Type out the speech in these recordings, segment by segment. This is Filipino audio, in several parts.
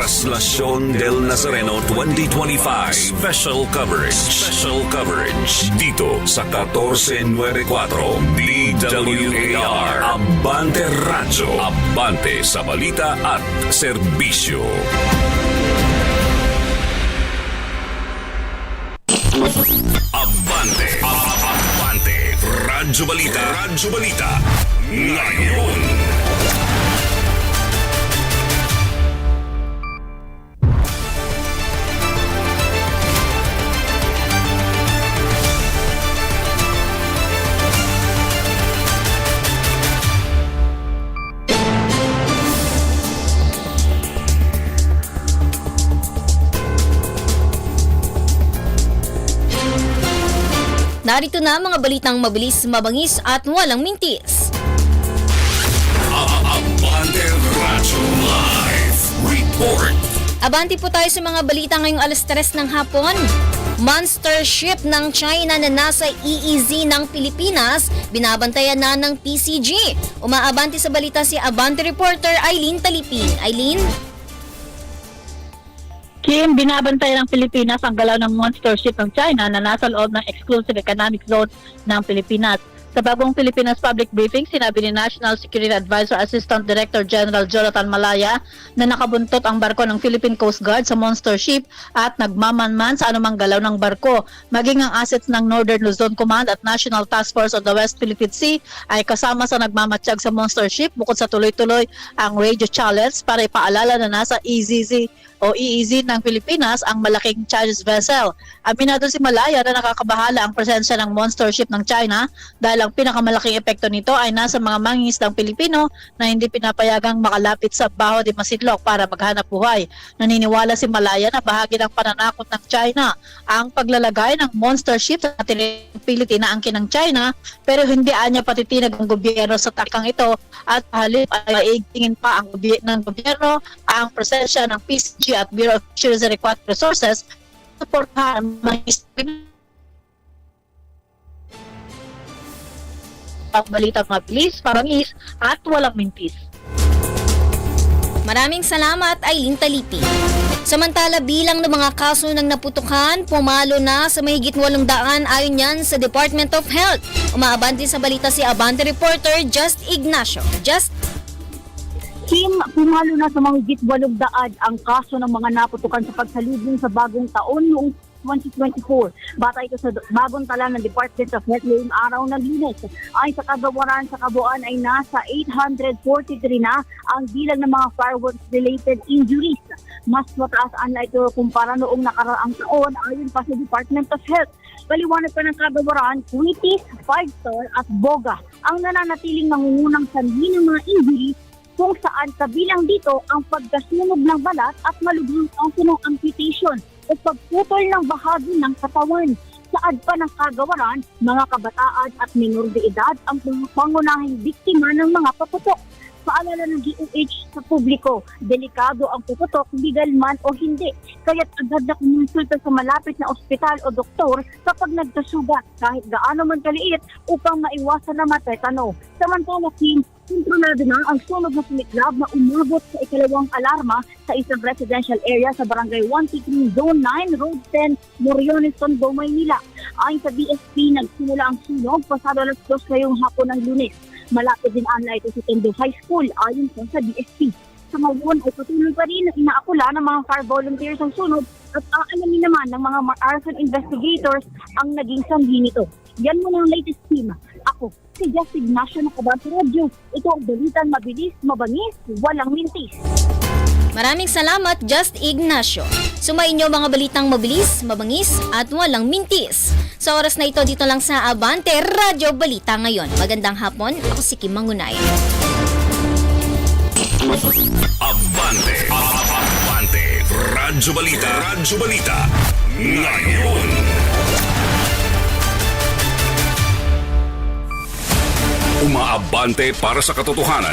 Traslasyon del Nazareno 2025 Special Coverage. Special Coverage. Dito sa 1494 DWAR Abante Radyo Abante sa balita at serbisyo. Abante. Abante. Radyo Balita. Radyo Balita. Ngayon Narito na mga balitang mabilis, mabangis at walang mintis. Abanti po tayo sa mga balita ngayong alas 3 ng hapon. Monster ship ng China na nasa EEZ ng Pilipinas, binabantayan na ng PCG. Umaabanti sa balita si Abante reporter Eileen Talipin. Eileen? Kim, binabantayan ng Pilipinas ang galaw ng monster ship ng China na nasa loob ng exclusive economic zone ng Pilipinas. Sa bagong Pilipinas Public Briefing, sinabi ni National Security Advisor Assistant Director General Jonathan Malaya na nakabuntot ang barko ng Philippine Coast Guard sa monster ship at nagmamanman sa anumang galaw ng barko. Maging ang assets ng Northern Luzon Command at National Task Force of the West Philippine Sea ay kasama sa nagmamatsyag sa monster ship bukod sa tuloy-tuloy ang radio challenge para ipaalala na nasa EZZ o EEZ ng Pilipinas ang malaking Chinese vessel. Aminado si Malaya na nakakabahala ang presensya ng monster ship ng China dahil ang pinakamalaking epekto nito ay nasa mga mangingisdang Pilipino na hindi pinapayagang makalapit sa Baho de Masinloc para maghanap buhay. Naniniwala si Malaya na bahagi ng pananakot ng China ang paglalagay ng monster ship sa tinipiliti na angkin ng China pero hindi anya patitinag ang gobyerno sa takang ito at halip ay maigingin pa ang goby- ng gobyerno ang presensya ng PCG at Bureau of Fisheries and Aquatic Resources suportahan ang mga isipin ang balita mabilis, parangis at walang mintis. Maraming salamat Eileen Talipin. Samantala bilang ng mga kaso ng naputukan, pumalo na sa mahigit 800 ayon yan sa Department of Health. Umaabanti sa balita si Abante reporter Just Ignacio. Just Kim, pumalo na sa mahigit walong daan ang kaso ng mga naputukan sa pagsalubong sa bagong taon noong 2024. Bata ito sa bagong tala ng Department of Health ngayong araw ng lunes. Ay sa kagawaran sa kabuuan ay nasa 843 na ang bilang ng mga fireworks-related injuries. Mas mataas ang ito kumpara noong nakaraang taon ayon pa sa Department of Health. Paliwanag pa ng kagawaran, Quitis, Five Star at Boga ang nananatiling nangungunang sanhi ng mga injuries kung saan kabilang dito ang pagkasunog ng balat at malubhang kaso ng amputation o pagputol ng bahagi ng katawan. Saad pa ng kagawaran, mga kabataan at minor de edad ang pangunahing biktima ng mga paputok. Paalala ng DOH sa publiko, delikado ang puputok, legal man o hindi. Kaya't agad na kumonsulta sa malapit na ospital o doktor kapag nagkasugat kahit gaano man kaliit upang maiwasan na matetano. Samantala, Kim, kontrolado na ang sunog na sumiklab na umabot sa ikalawang alarma sa isang residential area sa barangay 123 Zone 9, Road 10, Moriones, Tondo, Maynila. Ayon sa BSP, nagsimula ang sunog pasado alas 2 ngayong hapon ng lunes. Malapit din anla ito sa Tondo High School ayon pa sa BSP. Sa ngayon ay patuloy pa rin na inaakula ng mga fire volunteers ang sunog at aalamin naman ng mga arson investigators ang naging sanhi nito. Yan muna ang latest team. Ako, si Just Ignacio ng Kabante Radio. Ito ang balitang mabilis, mabangis, walang mintis. Maraming salamat Just Ignacio. Sumayin niyo mga balitang mabilis, mabangis at walang mintis. Sa oras na ito dito lang sa Abante Radyo Balita ngayon. Magandang hapon, ako si Kim Mangunay. Abante Abante Radyo Balita Radyo Balita Ngayon Umaabante para sa katotohanan.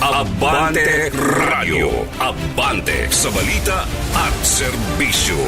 Abante Radio. Abante sa balita at serbisyo.